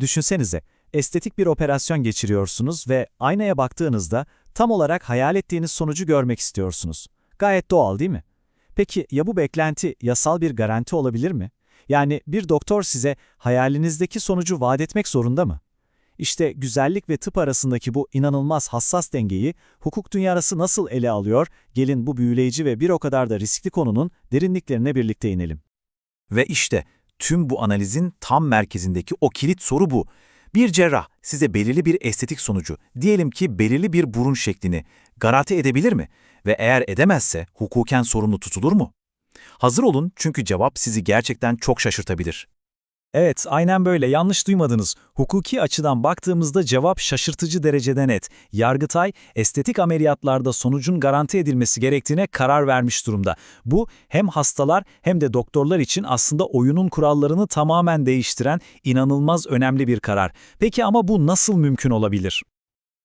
Düşünsenize, estetik bir operasyon geçiriyorsunuz ve aynaya baktığınızda tam olarak hayal ettiğiniz sonucu görmek istiyorsunuz. Gayet doğal değil mi? Peki ya bu beklenti yasal bir garanti olabilir mi? Yani bir doktor size hayalinizdeki sonucu vaat etmek zorunda mı? İşte güzellik ve tıp arasındaki bu inanılmaz hassas dengeyi hukuk dünyası nasıl ele alıyor? Gelin bu büyüleyici ve bir o kadar da riskli konunun derinliklerine birlikte inelim. Ve işte tüm bu analizin tam merkezindeki o kilit soru bu. Bir cerrah size belirli bir estetik sonucu, diyelim ki belirli bir burun şeklini garanti edebilir mi? Ve eğer edemezse hukuken sorumlu tutulur mu? Hazır olun çünkü cevap sizi gerçekten çok şaşırtabilir. Evet, aynen böyle. Yanlış duymadınız. Hukuki açıdan baktığımızda cevap şaşırtıcı derecede net. Yargıtay, estetik ameliyatlarda sonucun garanti edilmesi gerektiğine karar vermiş durumda. Bu hem hastalar hem de doktorlar için aslında oyunun kurallarını tamamen değiştiren inanılmaz önemli bir karar. Peki ama bu nasıl mümkün olabilir?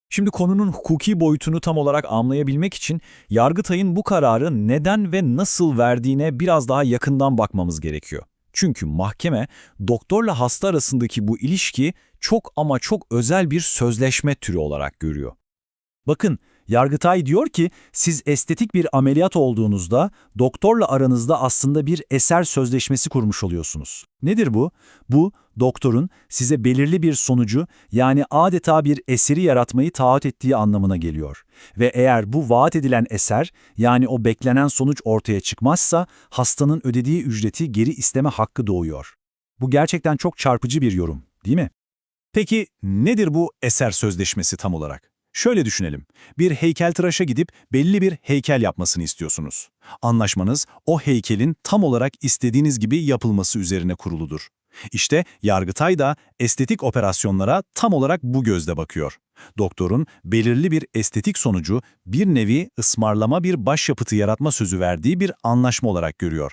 Şimdi konunun hukuki boyutunu tam olarak anlayabilmek için Yargıtay'ın bu kararı neden ve nasıl verdiğine biraz daha yakından bakmamız gerekiyor. Çünkü mahkeme doktorla hasta arasındaki bu ilişki çok ama çok özel bir sözleşme türü olarak görüyor. Bakın, Yargıtay diyor ki siz estetik bir ameliyat olduğunuzda doktorla aranızda aslında bir eser sözleşmesi kurmuş oluyorsunuz. Nedir bu? Bu, doktorun size belirli bir sonucu yani adeta bir eseri yaratmayı taahhüt ettiği anlamına geliyor. Ve eğer bu vaat edilen eser yani o beklenen sonuç ortaya çıkmazsa hastanın ödediği ücreti geri isteme hakkı doğuyor. Bu gerçekten çok çarpıcı bir yorum, değil mi? Peki nedir bu eser sözleşmesi tam olarak? Şöyle düşünelim. Bir heykeltıraşa gidip belli bir heykel yapmasını istiyorsunuz. Anlaşmanız o heykelin tam olarak istediğiniz gibi yapılması üzerine kuruludur. İşte Yargıtay da estetik operasyonlara tam olarak bu gözle bakıyor. Doktorun belirli bir estetik sonucu bir nevi ısmarlama bir başyapıtı yaratma sözü verdiği bir anlaşma olarak görüyor.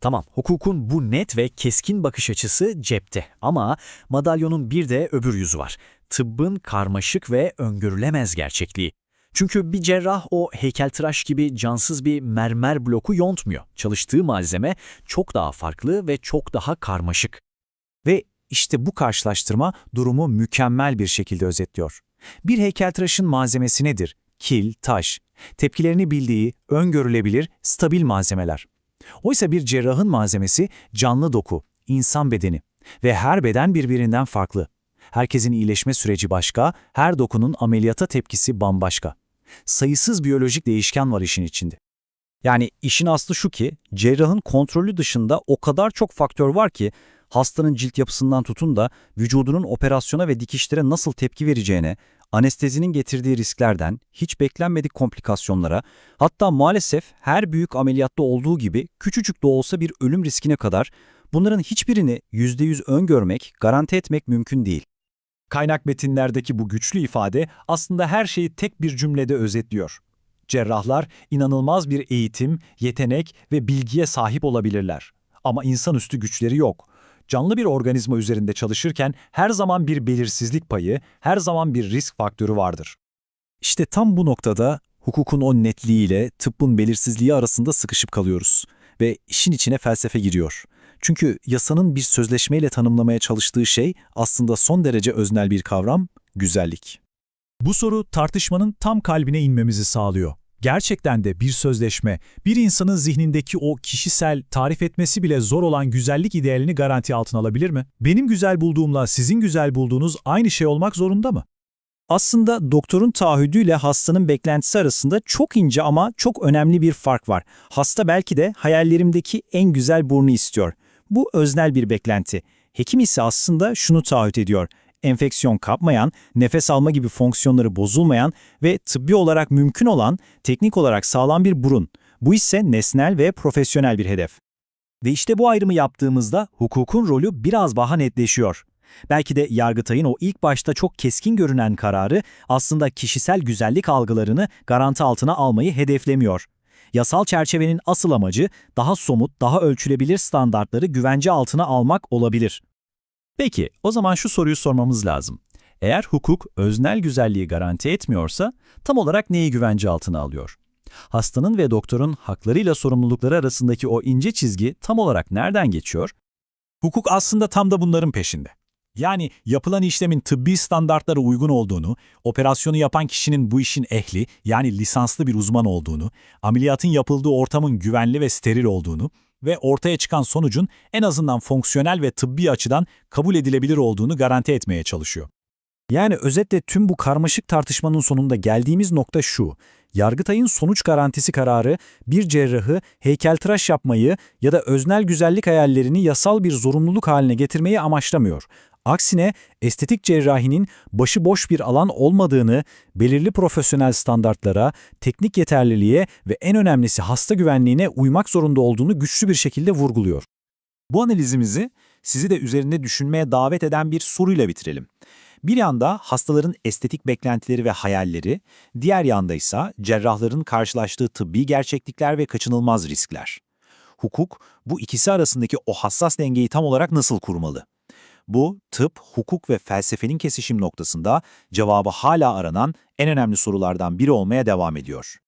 Tamam, hukukun bu net ve keskin bakış açısı cepte ama madalyonun bir de öbür yüzü var. Tıbbın karmaşık ve öngörülemez gerçekliği. Çünkü bir cerrah o heykeltıraş gibi cansız bir mermer bloku yontmuyor. Çalıştığı malzeme çok daha farklı ve çok daha karmaşık. Ve işte bu karşılaştırma durumu mükemmel bir şekilde özetliyor. Bir heykeltıraşın malzemesi nedir? Kil, taş. Tepkilerini bildiği, öngörülebilir, stabil malzemeler. Oysa bir cerrahın malzemesi canlı doku, insan bedeni. Ve her beden birbirinden farklı. Herkesin iyileşme süreci başka, her dokunun ameliyata tepkisi bambaşka. Sayısız biyolojik değişken var işin içinde. Yani işin aslı şu ki, cerrahın kontrolü dışında o kadar çok faktör var ki, hastanın cilt yapısından tutun da vücudunun operasyona ve dikişlere nasıl tepki vereceğine, anestezinin getirdiği risklerden, hiç beklenmedik komplikasyonlara, hatta maalesef her büyük ameliyatta olduğu gibi küçücük de olsa bir ölüm riskine kadar bunların hiçbirini %100 öngörmek, garanti etmek mümkün değil. Kaynak metinlerdeki bu güçlü ifade aslında her şeyi tek bir cümlede özetliyor. Cerrahlar inanılmaz bir eğitim, yetenek ve bilgiye sahip olabilirler. Ama insanüstü güçleri yok. Canlı bir organizma üzerinde çalışırken her zaman bir belirsizlik payı, her zaman bir risk faktörü vardır. İşte tam bu noktada hukukun o netliğiyle tıbbın belirsizliği arasında sıkışıp kalıyoruz ve işin içine felsefe giriyor. Çünkü yasanın bir sözleşmeyle tanımlamaya çalıştığı şey aslında son derece öznel bir kavram, güzellik. Bu soru tartışmanın tam kalbine inmemizi sağlıyor. Gerçekten de bir sözleşme, bir insanın zihnindeki o kişisel, tarif etmesi bile zor olan güzellik idealini garanti altına alabilir mi? Benim güzel bulduğumla sizin güzel bulduğunuz aynı şey olmak zorunda mı? Aslında doktorun taahhüdüyle hastanın beklentisi arasında çok ince ama çok önemli bir fark var. Hasta belki de hayallerimdeki en güzel burnu istiyor. Bu öznel bir beklenti. Hekim ise aslında şunu taahhüt ediyor. Enfeksiyon kapmayan, nefes alma gibi fonksiyonları bozulmayan ve tıbbi olarak mümkün olan, teknik olarak sağlam bir burun. Bu ise nesnel ve profesyonel bir hedef. Ve işte bu ayrımı yaptığımızda hukukun rolü biraz daha netleşiyor. Belki de Yargıtay'ın o ilk başta çok keskin görünen kararı aslında kişisel güzellik algılarını garanti altına almayı hedeflemiyor. Yasal çerçevenin asıl amacı daha somut, daha ölçülebilir standartları güvence altına almak olabilir. Peki, o zaman şu soruyu sormamız lazım. Eğer hukuk öznel güzelliği garanti etmiyorsa tam olarak neyi güvence altına alıyor? Hastanın ve doktorun haklarıyla sorumlulukları arasındaki o ince çizgi tam olarak nereden geçiyor? Hukuk aslında tam da bunların peşinde. Yani yapılan işlemin tıbbi standartlara uygun olduğunu, operasyonu yapan kişinin bu işin ehli yani lisanslı bir uzman olduğunu, ameliyatın yapıldığı ortamın güvenli ve steril olduğunu ve ortaya çıkan sonucun en azından fonksiyonel ve tıbbi açıdan kabul edilebilir olduğunu garanti etmeye çalışıyor. Yani özetle tüm bu karmaşık tartışmanın sonunda geldiğimiz nokta şu. Yargıtay'ın sonuç garantisi kararı bir cerrahı heykeltıraş yapmayı ya da öznel güzellik hayallerini yasal bir zorunluluk haline getirmeyi amaçlamıyor. Aksine estetik cerrahinin başıboş bir alan olmadığını, belirli profesyonel standartlara, teknik yeterliliğe ve en önemlisi hasta güvenliğine uymak zorunda olduğunu güçlü bir şekilde vurguluyor. Bu analizimizi sizi de üzerinde düşünmeye davet eden bir soruyla bitirelim. Bir yanda hastaların estetik beklentileri ve hayalleri, diğer yanda ise cerrahların karşılaştığı tıbbi gerçeklikler ve kaçınılmaz riskler. Hukuk, bu ikisi arasındaki o hassas dengeyi tam olarak nasıl kurmalı? Bu, tıp, hukuk ve felsefenin kesişim noktasında cevabı hala aranan en önemli sorulardan biri olmaya devam ediyor.